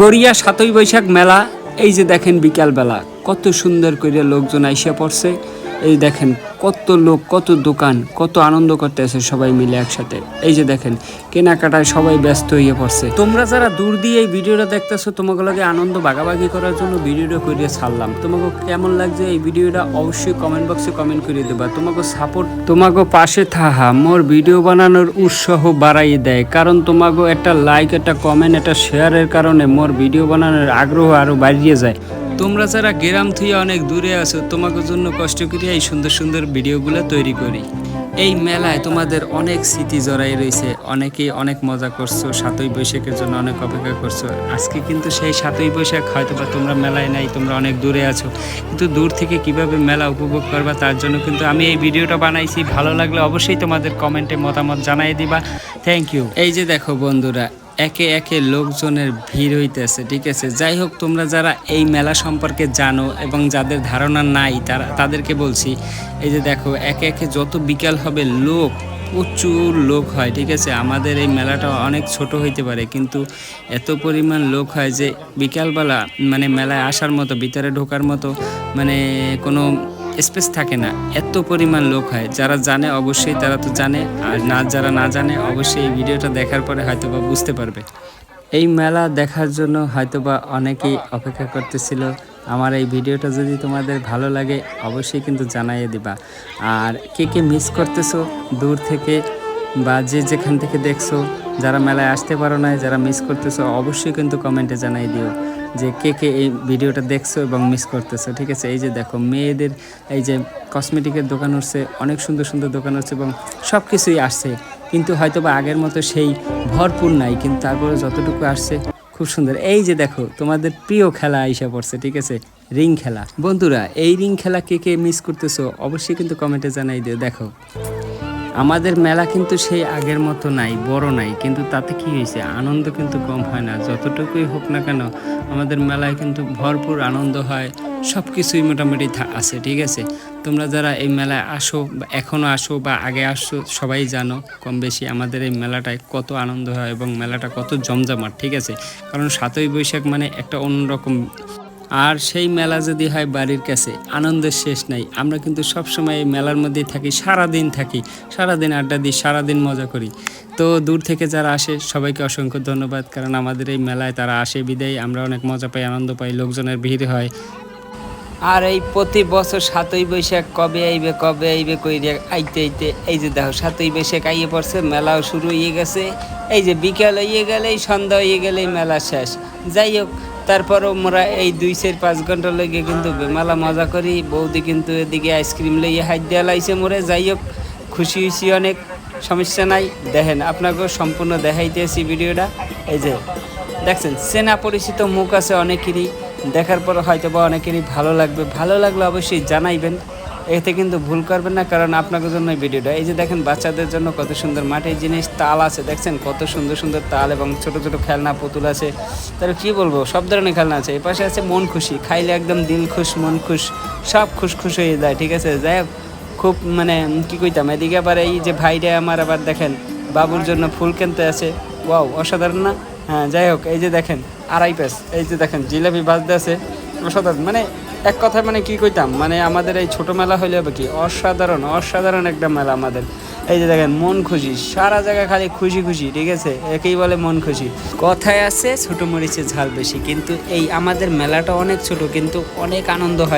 গড়িয়া সাতই বৈশাখ মেলা এই যে দেখেন বিকালবেলা কত সুন্দর করে লোকজন আইসে পড়ছে। এই দেখেন, কত লোক, কত দোকান, কত আনন্দ করতেছে সবাই মিলে একসাথে। এই যে দেখেন, কেনাকাটায় সবাই ব্যস্ত হয়ে পড়ছে। তোমরা যারা দূর দিয়ে এই ভিডিওটা দেখতেছো, তোমাকে লাগে আনন্দ ভাগাভাগি করার জন্য ভিডিওটা করে ছাড়লাম। তোমাকে কেমন লাগছে এই ভিডিওটা অবশ্যই কমেন্ট বক্সে কমেন্ট করে দেবা। তোমাকে সাপোর্ট তোমাকে পাশে থাহা, মোর ভিডিও বানানোর উৎসাহ বাড়াই দেয়। কারণ তোমাকে একটা লাইক একটা কমেন্ট একটা শেয়ারের কারণে মোর ভিডিও বানানোর আগ্রহ আরও বাড়িয়ে যায়। তোমরা যারা গ্রাম থেকে অনেক দূরে আছো, তোমাকে জন্য কষ্ট করে এই সুন্দর সুন্দর ভিডিওগুলো তৈরি করি। এই মেলায় তোমাদের অনেক স্মৃতি জড়াই রয়েছে। অনেকেই অনেক মজা করছ, সাতই বৈশাখের জন্য অনেক অপেক্ষা করছ। আজকে কিন্তু সেই সাতই বৈশাখ হয়তো বা তোমরা মেলায় নাই, তোমরা অনেক দূরে আছো। কিন্তু দূর থেকে কীভাবে মেলা উপভোগ করবা, তার জন্য কিন্তু আমি এই ভিডিওটা বানাইছি। ভালো লাগলে অবশ্যই তোমাদের কমেন্টে মতামত জানাই দিবা। থ্যাংক ইউ এই যে দেখো বন্ধুরা একে একে লোকজনের ভিড় হইতেছে, ঠিক আছে? যাই হোক, তোমরা যারা এই মেলা সম্পর্কে জানো এবং যাদের ধারণা নাই, তারা তাদেরকে বলছি, এই যে দেখো, একে একে যত বিকাল হবে, লোক, প্রচুর লোক হয়, ঠিক আছে? আমাদের এই মেলাটা অনেক ছোট হইতে পারে, কিন্তু এত পরিমাণ লোক হয় যে বিকালবেলা মানে মেলায় আসার মতো, ভিতরে ঢোকার মতো মানে কোনো স্পেস থাকে না। এত পরিমাণ লোক হয়, যারা জানে অবশ্যই তারা তো জানে, আর না যারা না জানে অবশ্যই এই ভিডিওটা দেখার পরে হয়তো বা বুঝতে পারবে। এই মেলা দেখার জন্য হয়তোবা অনেকেই অপেক্ষা করতেছিল, আমার এই ভিডিওটা যদি তোমাদের ভালো লাগে, অবশ্যই কিন্তু জানাইয়ে দিবা। আর কে কে মিস করতেছো, দূর থেকে বা যে যেখান থেকে দেখছ যারা মেলায় আসতে পারো না যারা মিস করতেছো, অবশ্যই কিন্তু কমেন্টে জানাই দিও যে কে কে এই ভিডিওটা দেখছ এবং মিস করতেছো, ঠিক আছে? এই যে দেখো, মেয়েদের এই যে কসমেটিকের দোকান হচ্ছে অনেক সুন্দর সুন্দর দোকান হচ্ছে এবং সব কিছুই আসছে। কিন্তু হয়তো বা আগের মতো সেই ভরপুর নাই, কিন্তু তারপরে যতটুকু আসছে, খুব সুন্দর। এই যে দেখো, তোমাদের প্রিয় খেলা আইসা পড়ছে, ঠিক আছে? রিং খেলা। বন্ধুরা, এই রিং খেলা কে কে মিস করতেছো, অবশ্যই কিন্তু কমেন্টে জানাই দিও। দেখো আমাদের মেলা কিন্তু সেই আগের মতো নাই, বড় নাই। কিন্তু তাতে কি হয়েছে? আনন্দ কিন্তু কম হয় না। যতটুকুই হোক না কেন, আমাদের মেলায় কিন্তু ভরপুর আনন্দ হয়। সব কিছুই মোটামুটি আছে, ঠিক আছে? তোমরা যারা এই মেলায় আসো বা এখনও আসো বা আগে আসো সবাই জানো কম বেশি আমাদের এই মেলাটায় কত আনন্দ হয় এবং মেলাটা কত জমজমাট, ঠিক আছে? কারণ সাতই বৈশাখ মানে একটা অন্যরকম আর সেই মেলা যদি হয় বাড়ির কাছে, আনন্দের শেষ নাই। আমরা কিন্তু সব সময় এই মেলার মধ্যেই থাকি সারা দিন থাকি। সারা দিন আড্ডা দিই সারা দিন মজা করি। তো দূর থেকে যারা আসে, সবাইকে অসংখ্য ধন্যবাদ, কারণ আমাদের এই মেলায় তারা আসে বিদায়, আমরা অনেক মজা পাই, আনন্দ পাই, লোকজনের ভিড় হয়। আর এই প্রতি বছর সাতই বৈশাখ কবে আইবে কবে আইবে কইরে আইতে আইতে, এই যে দেখো, সাতই বৈশাখ আইয়ে পড়ছে, মেলাও শুরু হয়ে গেছে। এই যে বিকাল হয়ে গেলেই সন্ধ্যা হয়ে গেলেই মেলা শেষ। যাই হোক তারপরও মোরা এই দুই চার পাঁচ ঘণ্টা লেগে কিন্তু বেমালা মজা করি। বৌদি কিন্তু এদিকে আইসক্রিম লইয়ে হাত দেওয়া লাগছে মোরে। যাই হোক, খুশি হয়েছি অনেক, সমস্যা নাই। দেখেন, আপনাকেও সম্পূর্ণ দেখাইতেছি ভিডিওটা। এই যে, দেখছেন, চেনা পরিচিত মুখ আছে অনেকেরই। দেখার পর হয়তো বা অনেকেরই ভালো লাগবে। ভালো লাগলে অবশ্যই জানাইবেন। এতে কিন্তু ভুল করবেন না, কারণ আপনাদের জন্য ভিডিওটা এই যে দেখেন, বাচ্চাদের জন্য কত সুন্দর মাটির জিনিস তাল আছে, দেখছেন? কত সুন্দর সুন্দর তাল এবং ছোট ছোট খেলনা, পুতুল আছে। তাহলে কি বলব? সব ধরনের খেলনা আছে। এই পাশে আছে মন খুশি। খাইলে একদম দিল খুশ, মন খুশ, সব খুশ খুশ হয়ে যায়, ঠিক আছে? যাই হোক, খুব মানে কি কইতাম? এদিকে আবার এই যে ভাইরে আমার আবার দেখেন, বাবুর জন্য ফুল কিনতে আছে। ওয়াও, অসাধারণ না? হ্যাঁ যাই হোক, এই যে দেখেন, আড়াই পেস। এই যে দেখেন, জিলাপি বাজতে আছে। অসাধারণ। মানে এক কথায় মানে কি কইতাম? মানে আমাদের এই ছোট মেলা হইলে হবে কি? অসাধারণ অসাধারণ একটা মেলা আমাদের। এই যে দেখেন, মন খুশি, সারা জায়গা খালি খুশি খুশি, ঠিক আছে? একেই বলে মন খুশি। কথায় আছে, ছোট মরিচে ঝাল বেশি, কিন্তু এই আমাদের মেলাটা অনেক ছোট, কিন্তু অনেক আনন্দ হয়।